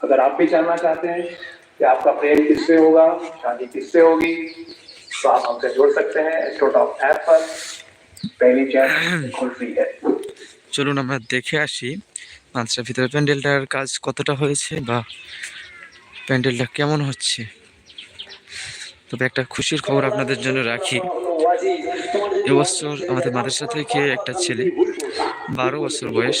अगर आप भी जानना चाहते हैं कि आपका प्रेम किससे होगा शादी किससे होगी तो आप हमसे जुड़ सकते हैं एस्ट्रोटॉप ऐप पर पहली चैट बिल्कुल फ्री है চলুন আমরা দেখে আসি মাদ্রাসার ভিতরে প্যান্ডেলটার কাজ কতটা হয়েছে বা প্যান্ডেলটা কেমন হচ্ছে তবে একটা খুশির খবর আপনাদের জন্য রাখি এবছর আমাদের মাদ্রাসা থেকে একটা ছেলে বারো বছর বয়স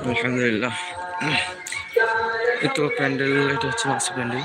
আলহামদুলিল্লাহ এই তো প্যান্ডেল এটা হচ্ছে মাসি প্যান্ডেল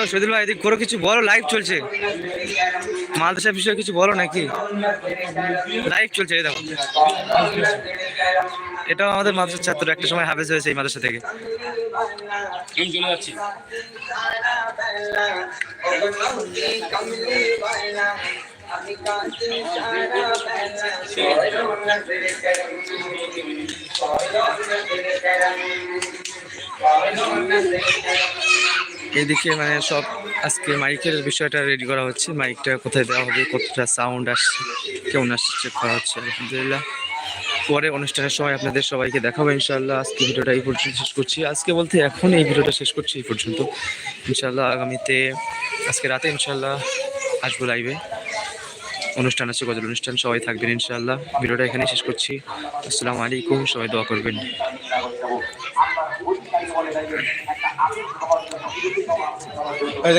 ও শহীদুল ভাই এদিক করো কিছু বলো লাইভ চলছে। মাদ্রাসা বিষয়ে কিছু বলো নাকি? লাইভ চলছে এই দেখো। এটাও আমাদের মাদ্রাসার ছাত্র একটা সময় হাফেজ হয়েছে এই মাদ্রাসা থেকে। চলে যাচ্ছি। আমি এদিকে মানে সব আজকে মাইকের বিষয়টা রেডি করা হচ্ছে। মাইকটা কোথায় দেওয়া হবে, কতটা সাউন্ড আসছে, কেমন আসছে চেক করা হচ্ছে, আলহামদুলিল্লাহ। পরে অনুষ্ঠানের সময় আপনাদের সবাইকে দেখাবো ইনশাল্লাহ আজকে ভিডিওটা এই পর্যন্ত শেষ করছি। আজকে বলতে এখন এই ভিডিওটা শেষ করছি এই পর্যন্ত। ইনশাল্লাহ আগামীতে, আজকে রাতে ইনশাল্লাহ আসব লাইভে অনুষ্ঠান আছে, গজল অনুষ্ঠান, সবাই থাকবেন ইনশাল্লাহ ভিডিওটা এখানে শেষ করছি। আসসালামু আলাইকুম, সবাই দোয়া করবেন।